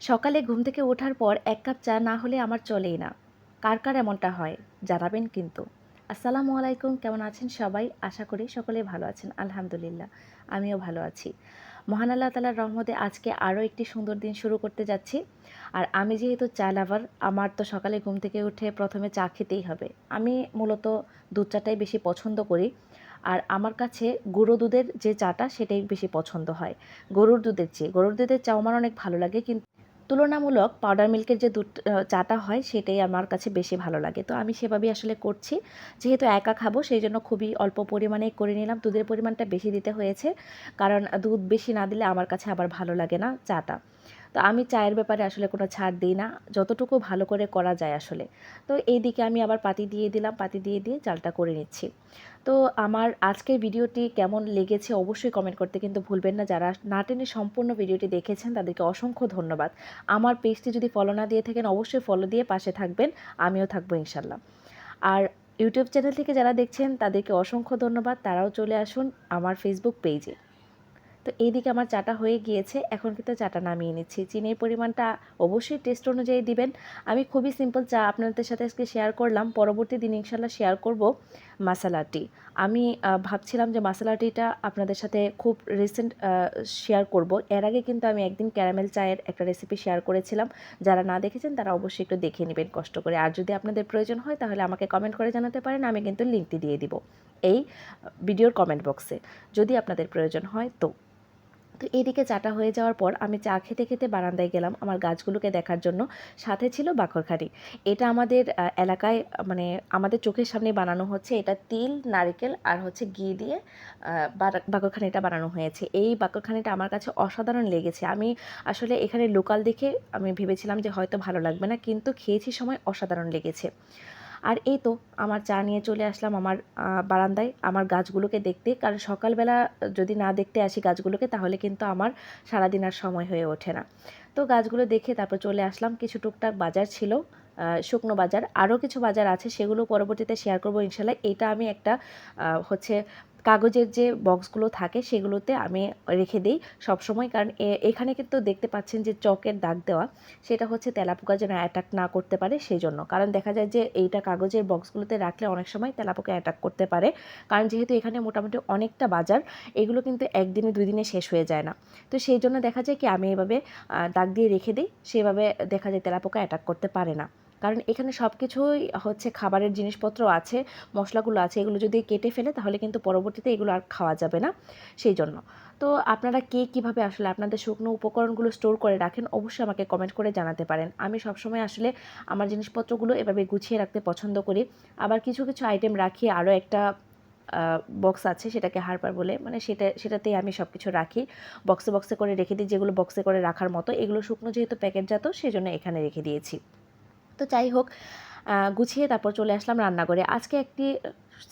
সকালে ঘুম থেকে ওঠার পর এক কাপ চা না হলে আমার চলেই না। কার কার এমনটা হয় জানাবেন কিন্তু। আসসালামু আলাইকুম, কেমন আছেন সবাই? আশা করি সকলেই ভালো আছেন, আলহামদুলিল্লাহ। আমিও ভালো আছি। মহান আল্লাহ তালার রহমতে আজকে আরও একটি সুন্দর দিন শুরু করতে যাচ্ছি। আর আমি যেহেতু চা লাভার, আমার তো সকালে ঘুম থেকে উঠে প্রথমে চা খেতেই হবে। আমি মূলত দুধ চাটাই বেশি পছন্দ করি। আর আমার কাছে গুঁড়ো দুধের যে চাটা সেটাই বেশি পছন্দ হয়। গরুর দুধের চেয়ে। গরুর দুধের চা আমার অনেক ভালো লাগে, কিন্তু তুলনামূলক পাউডার মিল্কের যে দুধ চাটা হয় সেটাই আমার কাছে বেশি ভালো লাগে। তো আমি সেভাবেই আসলে করছি। যেহেতু একা খাব, সেই জন্য খুবই অল্প পরিমাণে করে নিলাম। দুধের পরিমাণটা বেশি দিতে হয়েছে, কারণ দুধ বেশি না দিলে আমার কাছে আবার ভালো লাগে না চাটা। তো আমি চায়ের ব্যাপারে আসলে কোনো ছাড় দিই না, যতটুকু ভালো করে করা যায় আসলে। তো এইদিকে আমি আবার পাতি দিয়ে দিলাম, পাতি দিয়ে দিয়ে চালটা করে নিচ্ছি। তো আমার আজকের ভিডিওটি কেমন লেগেছে অবশ্যই কমেন্ট করতে কিন্তু ভুলবেন না। যারা না টেনে সম্পূর্ণ ভিডিওটি দেখেছেন, তাদেরকে অসংখ্য ধন্যবাদ। আমার পেজটি যদি ফলো না দিয়ে থাকেন, অবশ্যই ফলো দিয়ে পাশে থাকবেন। আমিও থাকব ইনশাল্লাহ আর ইউটিউব চ্যানেল থেকে যারা দেখছেন, তাদেরকে অসংখ্য ধন্যবাদ। তারাও চলে আসুন আমার ফেসবুক পেজে তো এইদিকে আমার চাটা হয়ে গিয়েছে, এখন কিন্তু চাটা নামিয়ে নিচ্ছি। চিনির পরিমাণটা অবশ্যই টেস্ট অনুযায়ী দিবেন। আমি খুবই সিম্পল চা আপনাদের সাথে আজকে শেয়ার করলাম। পরবর্তী দিন ইনশাল্লাহ শেয়ার করব মশালাটি আমি ভাবছিলাম যে মশালাটিটা আপনাদের সাথে খুব রিসেন্ট শেয়ার করব। এর আগে কিন্তু আমি একদিন ক্যারামেল চায়ের একটা রেসিপি শেয়ার করেছিলাম। যারা না দেখেছেন তারা অবশ্যই একটু দেখে নেবেন কষ্ট করে। আর যদি আপনাদের প্রয়োজন হয় তাহলে আমাকে কমেন্ট করে জানাতে পারেন, আমি কিন্তু লিঙ্কটি দিয়ে দিব এই ভিডিওর কমেন্ট বক্সে যদি আপনাদের প্রয়োজন হয় তো। তো এদিকে চাটা হয়ে যাওয়ার পর আমি চা খেতে খেতে বারান্দায় গেলাম আমার গাছগুলোকে দেখার জন্য। সাথে ছিল বাখরখানি। এটা আমাদের এলাকায় মানে আমাদের চোখের সামনে বানানো হচ্ছে। এটা তিল, নারকেল আর হচ্ছে ঘি দিয়ে বাকরখানিটা বানানো হয়েছে। এই বাকরখানিটা আমার কাছে অসাধারণ লেগেছে। আমি আসলে এখানে লোকাল দেখে আমি ভেবেছিলাম যে হয়তো ভালো লাগবে না, কিন্তু খেয়েছি সময় অসাধারণ লেগেছে। আর এই তো আমার চা নিয়ে চলে আসলাম আমার বারান্দায় আমার গাছগুলোকে দেখতে। কারণ সকালবেলা যদি না দেখতে আসি গাছগুলোকে, তাহলে কিন্তু আমার সারাদিন আর সময় হয়ে ওঠে না। তো গাছগুলো দেখে তারপর চলে আসলাম। কিছু টুকটাক বাজার ছিল শুকনো বাজার। আরও কিছু বাজার আছে, সেগুলো পরবর্তীতে শেয়ার করব ইনশাল্লাহ। এটা আমি একটা হচ্ছে কাগজের যে বক্সগুলো থাকে সেগুলোতে আমি রেখে দিই সবসময়। কারণ এখানে কিন্তু দেখতে পাচ্ছেন যে চকের দাগ দেওয়া, সেটা হচ্ছে তেলাপোকা যেন অ্যাটাক না করতে পারে সেই জন্য কারণ দেখা যায় যে এইটা কাগজের বক্সগুলোতে রাখলে অনেক সময় তেলাপোকা অ্যাটাক করতে পারে। কারণ যেহেতু এখানে মোটামুটি অনেকটা বাজার, এগুলো কিন্তু একদিনে দুই দিনে শেষ হয়ে যায় না। তো সেই জন্য দেখা যায় কি আমি এভাবে দাগ দিয়ে রেখে দিই, সেভাবে দেখা যায় তেলাপোকা অ্যাটাক করতে পারে না। কারণ এখানে সব কিছুই হচ্ছে খাবারের জিনিসপত্র আছে, মশলাগুলো আছে, এগুলো যদি কেটে ফেলে তাহলে কিন্তু পরবর্তীতে এগুলো আর খাওয়া যাবে না। সেই জন্য। তো আপনারা কে কীভাবে আসলে আপনাদের শুকনো উপকরণগুলো স্টোর করে রাখেন অবশ্যই আমাকে কমেন্ট করে জানাতে পারেন। আমি সবসময় আসলে আমার জিনিসপত্রগুলো এভাবে গুছিয়ে রাখতে পছন্দ করি। আবার কিছু কিছু আইটেম রাখি, আরও একটা বক্স আছে সেটাকে হারপার বলে। মানে সেটা, সেটাতেই আমি সব কিছু রাখি বক্সে বক্সে করে রেখে দিই, যেগুলো বক্সে করে রাখার মতো। এগুলো শুকনো যেহেতু প্যাকেটজাত সেজন্য এখানে রেখে দিয়েছি। তো যাই হোক গুছিয়ে তারপর চলে আসলাম রান্নাঘরে। আজকে একটি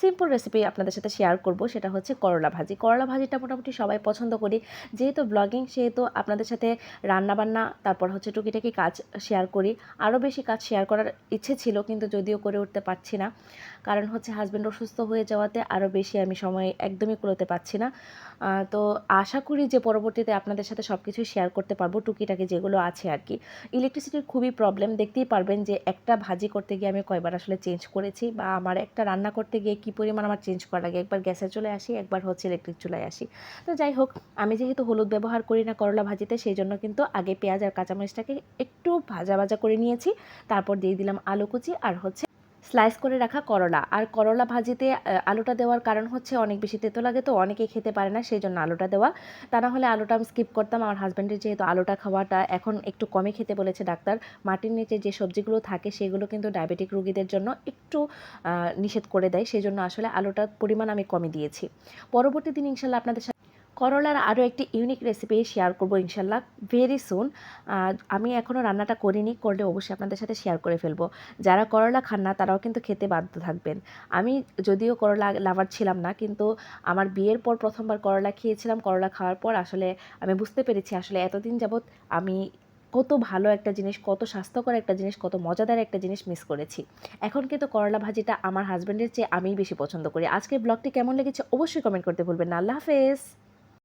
সিম্পল রেসিপি আপনাদের সাথে শেয়ার করব, সেটা হচ্ছে করলা ভাজি। করলা ভাজিটা মোটামুটি সবাই পছন্দ করি। যেহেতু ব্লগিং সেহেতু আপনাদের সাথে রান্নাবান্না, তারপর হচ্ছে টুকিটাকি কাজ শেয়ার করি। আরও বেশি কাজ শেয়ার করার ইচ্ছে ছিল, কিন্তু যদিও করে উঠতে পারছি না। কারণ হচ্ছে হাজব্যান্ড অসুস্থ হয়ে যাওয়াতে আরও বেশি আমি সময় একদমই কুলোতে পারছি না। তো আশা করি যে পরবর্তীতে আপনাদের সাথে সব কিছু শেয়ার করতে পারব, টুকিটাকি যেগুলো আছে আর কি। ইলেকট্রিসিটির খুবই প্রবলেম দেখতেই পারবেন যে একটা ভাজি করতে গিয়ে আমি কয়বার আসলে চেঞ্জ করেছি বা আমার একটা রান্না করতে গিয়ে কী পরিমাণ আমার চেঞ্জ করা লাগে? একবার গ্যাসের চলে আসি, একবার হচ্ছে ইলেকট্রিক চুলায় আসি। তো যাই হোক, আমি যেহেতু হলুদ ব্যবহার করি না করলা ভাজিতে সেই জন্য কিন্তু আগে পেঁয়াজ আর কাঁচামরিচটাকে একটু ভাজা ভাজা করে নিয়েছি। তারপর দিয়ে দিলাম আলু কুচি আর হচ্ছে স্লাইস করে রাখা করলা। আর করলা ভাজিতে আলুটা দেওয়ার কারণ হচ্ছে অনেক বেশি তেতো লাগে তো, অনেকে খেতে পারে না সেই জন্য আলুটা দেওয়া। তা না হলে আলুটা আমি স্কিপ করতাম। আমার হাজব্যান্ডের যেহেতু আলুটা খাওয়াটা এখন একটু কমই খেতে বলেছে ডাক্তার। মাটির নিচে যে সবজিগুলো থাকে, সেগুলো কিন্তু ডায়াবেটিক রোগীদের জন্য একটু নিষেধ করে দেয়। সেই জন্য আসলে আলুটার পরিমাণ আমি কমই দিয়েছি। পরবর্তী দিন ইনশাল্লাহ আপনাদের করলার আরও একটি ইউনিক রেসিপি শেয়ার করব ইনশাল্লাহ ভেরি সুন আমি এখনও রান্নাটা করিনি, করলে অবশ্যই আপনাদের সাথে শেয়ার করে ফেলব। যারা করলা খান না, তারাও কিন্তু খেতে বাধ্য থাকবেন। আমি যদিও করলা লাভার ছিলাম না, কিন্তু আমার বিয়ের পর প্রথমবার করলা খেয়েছিলাম, করলা খাওয়ার পর আসলে আমি বুঝতে পেরেছি আসলে এতদিন যাবৎ আমি কত ভালো একটা জিনিস, কত স্বাস্থ্যকর একটা জিনিস, কত মজাদার একটা জিনিস মিস করেছি। এখন কিন্তু করলা ভাজিটা আমার হাজব্যান্ডের চেয়ে আমিই বেশি পছন্দ করি। আজকের ব্লগটি কেমন লেগেছে অবশ্যই কমেন্ট করতে ভুলবেন না। আল্লাহ হাফেজ।